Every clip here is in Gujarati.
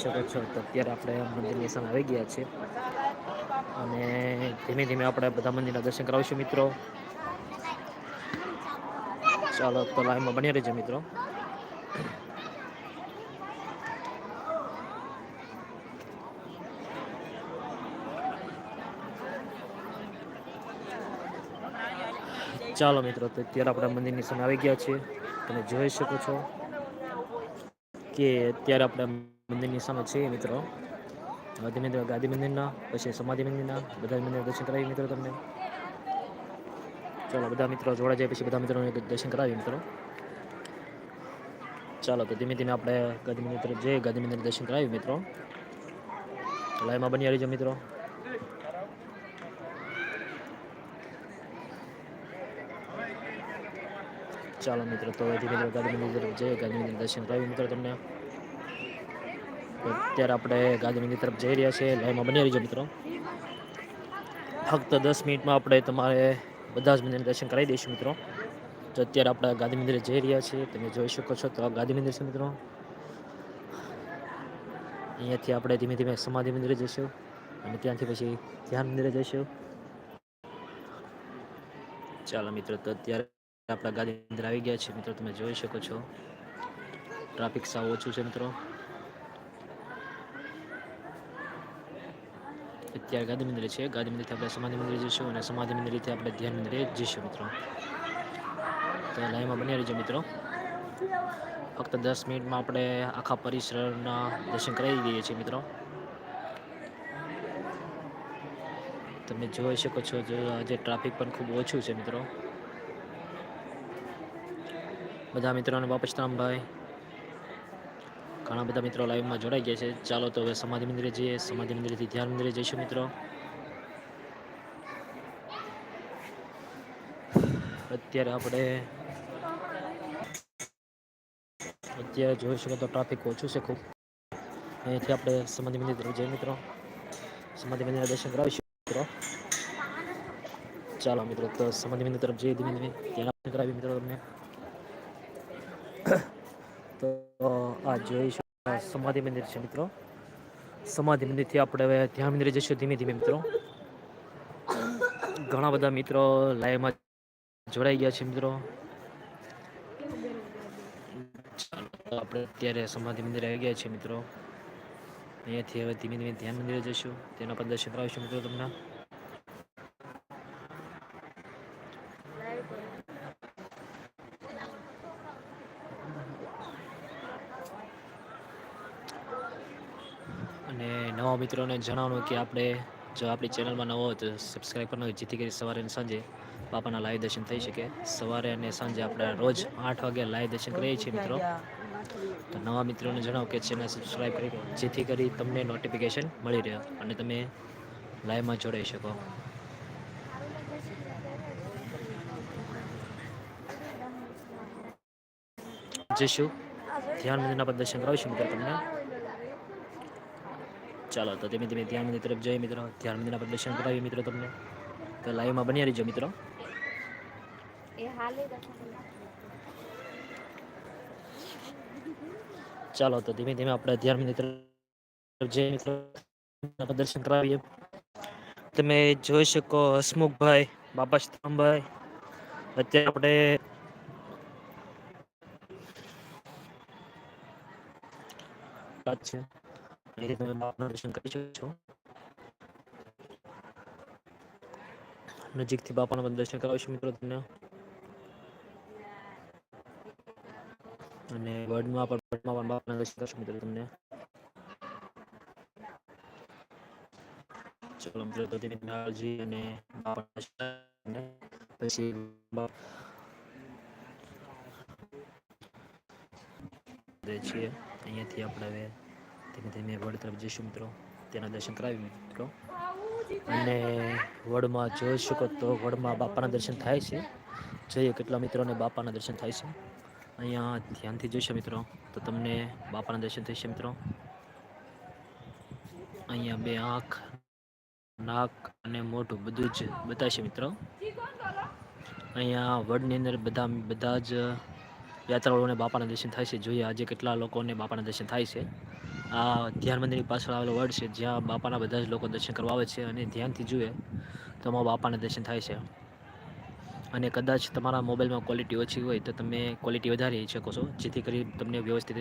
શકો છો તો અત્યારે આપણે મંદિરની સામે આવી ગયા છે અને ધીમે ધીમે આપણે બધા મંદિરના દર્શન કરાવીશું મિત્રો. ચાલો, તો લાઈનમાં બની રહેજો મિત્રો. ચાલો મિત્રો, તો અત્યારે આપણા મંદિરની સામે આવી ગયા છીએ. તમે જોઈ શકો છો કે અત્યારે આપણે મંદિરની સામે છે મિત્રો. ધીમે ધીમે ગાંધી મંદિરના, પછી સમાધિ મંદિરના, બધા મંદિર દર્શન કરાવી મિત્રો તમને. ચાલો, બધા મિત્રો જોડા જાય પછી બધા મિત્રોને દર્શન કરાવી મિત્રો. ચાલો, તો ધીમે ધીમે આપણે ગાંધી મંદિર તરફ જઈએ, ગાંધી મંદિર દર્શન કરાવી મિત્રો. લાઈમાં બની આવી મિત્રો. ચાલો મિત્રો, તો ધીમે ધીમે ગાંધી મંદિર જઈએ, ગાંધી મંદિર દર્શન કરાવી મિત્રો તમને. અત્યારે આપણે ગાંધી તરફ જઈ રહ્યા છીએ. લાઈનમાં બની રહીજો મિત્રો. ફક્ત દસ મિનિટમાં આપણે તમારે બધા જ મંદિરને દર્શન કરાવી દઈશું મિત્રો. તો અત્યારે આપણે ગાંધી મંદિરે જઈ રહ્યા છીએ. તમે જોઈ શકો છો તો આ ગાંધી મંદિર છે મિત્રો. અહીંયાથી આપણે ધીમે ધીમે સમાધિ મંદિરે જઈશું અને ત્યાંથી પછી ધ્યાન મંદિરે જઈશું. ચાલો મિત્રો, તો અત્યારે આપણા ગાંધી મંદિર આવી ગયા છે. મિત્રો, તમે જોઈ શકો છો. ટ્રાફિક સાવ ઓછું છે મિત્રો. અત્યારે ગાંધી મંદિર છે. ગાંધી મંદિરથી આપણે સમાધિ મંદિર જઈશું અને સમાધિ મંદિરથી આપણે ધ્યાન મંદિરે જઈશું મિત્રો. તો લાઈનમાં બની રહીજો મિત્રો. ફક્ત દસ મિનિટમાં આપણે આખા પરિસરના દર્શન કરાવી દઈએ છીએ મિત્રો. તમે જોઈ શકો છો આજે ટ્રાફિક પણ ખૂબ ઓછું છે મિત્રો. બધા મિત્રોને વાપસ રામભાઈ. ઘણા બધા મિત્રો લાઈવમાં જોડાઈ ગયા છે. ચાલો તો હવે સમાધિ મંદિરે જઈએ. સમાધિ મંદિરેથી ધ્યાન મંદિરે જઈશું મિત્રો. અત્યારે આપણે અત્યારે જોઈ શકો તો ટ્રાફિક ઓછું છે ખૂબ. અહીંથી આપણે સમાધિ મંદિર તરફ જઈએ મિત્રો. સમાધિ મંદિરના દર્શન કરાવીશું મિત્રો. ચાલો મિત્રો, તો સમાધિ મંદિર તરફ જઈએ ધીમે ધીમે. ત્યાં કરાવી મિત્રો તમને. આ જોઈશું સમાધિ મંદિર છે મિત્રો. સમાધિ મંદિરથી આપણે હવે ધ્યાન મંદિરે જઈશું ધીમે ધીમે મિત્રો. ઘણા બધા મિત્રો લાઈવમાં જોડાઈ ગયા છે મિત્રો. આપણે અત્યારે સમાધિ મંદિરે આવી ગયા છીએ મિત્રો. અહીંયાથી હવે ધીમે ધીમે ધ્યાન મંદિરે જઈશું. તેના પર દર્શન કરાવીશું મિત્રો તમને અને નવા મિત્રોને જણાવવાનું કે આપણે જો આપણી ચેનલમાં નવો તો સબસ્ક્રાઈબ કરવાનું, જેથી કરી સવારે અને સાંજે બાપાના લાઈવ દર્શન થઈ શકે. સવારે અને સાંજે આપણે રોજ આઠ વાગે લાઈવ દર્શન કરીએ છીએ મિત્રો. તો નવા મિત્રોને જણાવો કે ચેનલ સબસ્ક્રાઈબ કરી, જેથી કરી તમને નોટિફિકેશન મળી રહે અને તમે લાઈવમાં જોડાઈ શકો. જઈશું. ધ્યાન મંદિરના પર દર્શન કરાવીશું મિત્રો તમને. ચાલો તો ધીમે ધીમે ધ્યાન મંદિર તરફ જઈએ મિત્રો. ધ્યાન મંદિરના પર દર્શન કરાવીએ મિત્રો તમને. તો લાઈવમાં બની રહીજો મિત્રો. એ હાલે ચાલો તો ધીમે ધીમે આપણે ધ્યાન મંદિર તરફ જઈએ મિત્રો. પર દર્શન કરાવીએ. તમે જોઈ શકો હસમુખભાઈ બાપા સ્તંભભાઈ. અત્યારે આપણે વાત છે. અહીંથી તમે બાપાના દર્શન દર્શન કરાવીશું મિત્રો તમને. અને વર્ડમાં પણ વર્ડમાં પણ દર્શન કરશું મિત્રો તમને. ચલો મિત્રો, તો ધીમે ધીમે અને પછી છીએ. અહીંયાથી આપણે હવે ધીમે ધીમે વડ તરફ જઈશું મિત્રો. તેના દર્શન કરાવી મિત્રો. અને વડમાં જોઈ શકો તો વડમાં બાપાના દર્શન થાય છે. જોઈએ કેટલા મિત્રોને બાપાના દર્શન થાય છે. અહીંયા ધ્યાનથી જોઈશે મિત્રો. તો તમને બાપાના દર્શન થશે મિત્રો. અહીંયા બે આંખ, નાક અને મોઢું બધું જ બતાવશે મિત્રો. અહીંયા વડની અંદર બધા બધા જ યાત્રાળુઓને બાપાના દર્શન થાય છે. જોઈએ આજે કેટલા લોકોને બાપાના દર્શન થાય છે. આ ધ્યાન મંદિરની પાછળ આવેલો વડ છે, જ્યાં બાપાના બધા જ લોકો દર્શન કરવા આવે છે અને ધ્યાનથી જુએ તો અમારા બાપાના દર્શન થાય છે. અને કદાચ તમારા મોબાઈલમાં ક્વોલિટી ઓછી હોય તો તમે ક્વોલિટી વધારી શકો છો, જેથી કરી તમને વ્યવસ્થિત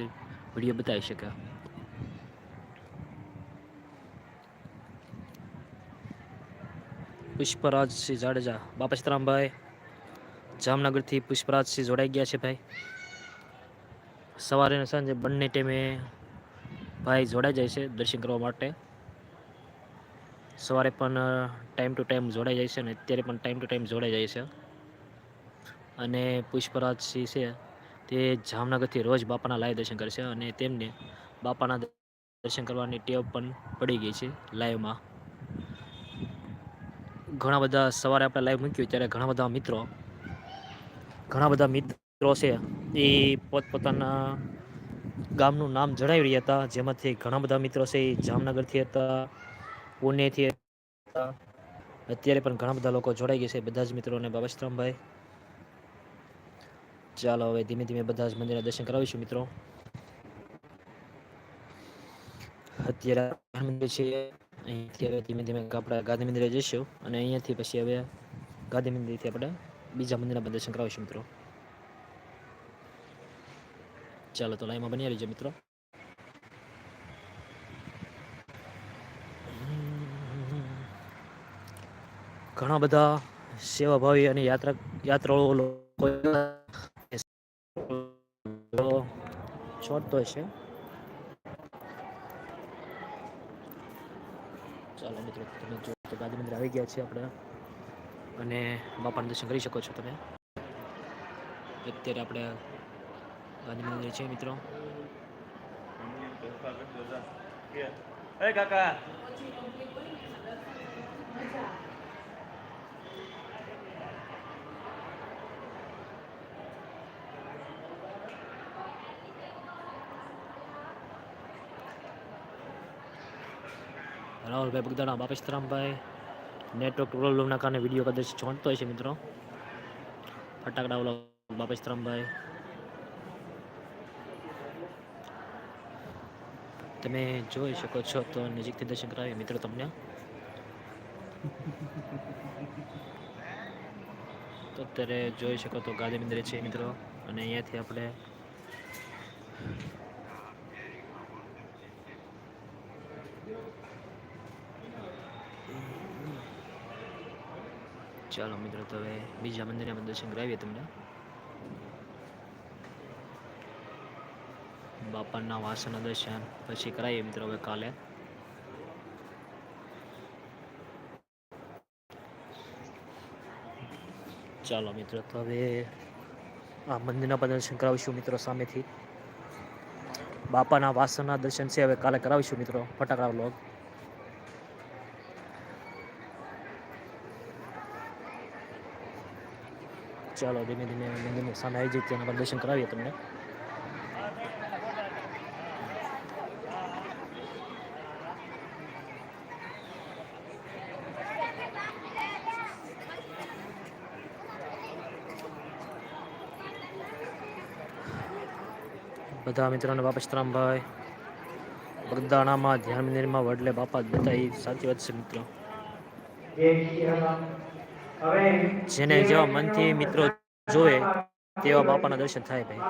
વીડિયો બતાવી શકે પુષ્પરાજસિંહ જાડેજા. બાપા સીતારામભાઈ, જામનગરથી પુષ્પરાજસિંહ જોડાઈ ગયા છે ભાઈ. સવારે અને સાંજે બંને ટાઈમે ભાઈ જોડાઈ જાય છે દર્શન કરવા માટે. સવારે પણ ટાઈમ ટુ ટાઈમ જોડાઈ જાય છે અને અત્યારે પણ ટાઈમ ટુ ટાઈમ જોડાઈ જાય છે. અને પુષ્પરાજસિંહ છે, તે જામનગરથી રોજ બાપાના લાઈવ દર્શન કરશે અને તેમને બાપાના દર્શન કરવાની ટેવ પણ પડી ગઈ છે લાઈવમાં. ઘણા બધા સવારે આપણે લાઈવ મૂક્યું ત્યારે ઘણા બધા મિત્રો, ઘણા બધા મિત્રો છે એ પોતપોતાના ગામનું નામ જણાવી રહ્યા હતા. જેમાંથી ઘણા બધા મિત્રો છે એ જામનગરથી હતા, પુણેથી હતા. અત્યારે પણ ઘણા બધા લોકો જોડાઈ ગયા છે. બધા જ મિત્રોને બાબાશ્રામભાઈ ચાલો હવે ધીમે ધીમે બધા જ મંદિરના દર્શન કરાવીશું મિત્રો. અત્યારે મંદિર છે. અહીંથી હવે ધીમે ધીમે આપણે ગાંધી મંદિરે જઈશું અને અહીંયાથી પછી હવે ગાંધી મંદિરથી આપણે બીજા મંદિરના દર્શન કરાવીશું મિત્રો. ચાલો તો લાઈમાં બની રહીજો મિત્રો. ઘણા બધા સેવાભાવી અને યાત્રા યાત્રાળુઓ છોડતો છે ચાલો મિત્રો, તમે જો ગાંધી મંદિર આવી ગયા છે આપણે. અને બાપાના દર્શન કરી શકો છો તમે. અત્યારે આપણે ગાંધી મંદિર છે મિત્રો. કાકા. રાહુલભાઈ બગદાણા બાપેશરામભાઈ નેટવર્ક પ્રોબ્લમના કારણે વીડિયો કદાચ ચોંટતો હોય છે મિત્રો. ફટાકડા ઓલો બાપેશરામભાઈ તમે જોઈ શકો છો તો નજીકથી દર્શન કરાવી મિત્રો, તમને. તો અત્યારે જોઈ શકો તો ગાંધી મંદિર છે મિત્રો. અને અહીંયાથી આપણે ચાલો, મિત્રો, તો હવે બીજા મંદિરે દર્શન કરાવીએ તમને. બાપાના વાસણના દર્શન પછી કરાવીએ મિત્રો હવે કાલે. ચાલો મિત્રો, તો હવે આ મંદિરના દર્શન કરાવીશું મિત્રો સામેથી. બાપાના વાસણના દર્શન છે, હવે કાલે કરાવીશું મિત્રો ફટાકડા વ્લોગ. ચાલો ધીમે ધીમે મંદિરની સામે આવી જઈએ તેના પર દર્શન કરાવીએ તમને. બધા મિત્રોને વાપસ રામભાઈ બગદાણામાં ધ્યાન મંદિરમાં વડલે બાપા જ એ સાચી વાત છે મિત્રો. જેને જેવા મનથી મિત્રો જોવે, તેવા બાપાના દર્શન થાય ભાઈ.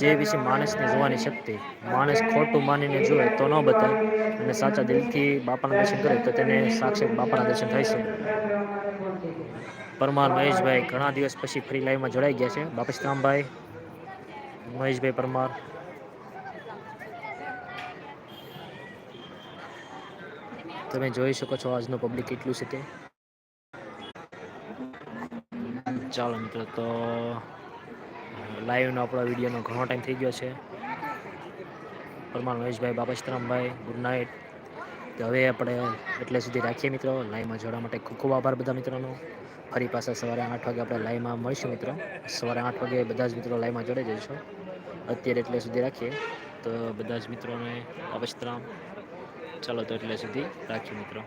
જે વિશે માણસને જોવાની શક્તિ, માણસ ખોટું માનીને જોવે તો ન બતાય અને સાચા દિલથી બાપાના દર્શન કરે તો તેને સાક્ષાત બાપાના દર્શન થાય છે. પરમાર મહેશભાઈ ઘણા દિવસ પછી ફરી લાઈવમાં જોડાઈ ગયા છે. બાપસ રામભાઈ મહેશભાઈ પરમાર. તમે જોઈ શકો છો આજનું પબ્લિક કેટલું છે તે. ચાલો મિત્રો, તો લાઈવનો આપણો વિડીયોનો ઘણો ટાઈમ થઈ ગયો છે. પરમાર, મહેશભાઈ બાબાશ્રમભાઈ ગુડ નાઇટ તો હવે આપણે એટલે સુધી રાખીએ મિત્રો લાઈવમાં જોડવા માટે ખૂબ ખૂબ આભાર બધા મિત્રોનો. ફરી પાછા સવારે આઠ વાગે આપણે લાઈવમાં મળીશું મિત્રો. સવારે આઠ વાગે બધા જ મિત્રો લાઈવમાં જોડાઈ જઈશું. અત્યારે એટલે સુધી રાખીએ. તો બધા જ મિત્રોને અવશ્યરામ ચાલો તો એટલે સુધી રાખીએ મિત્રો.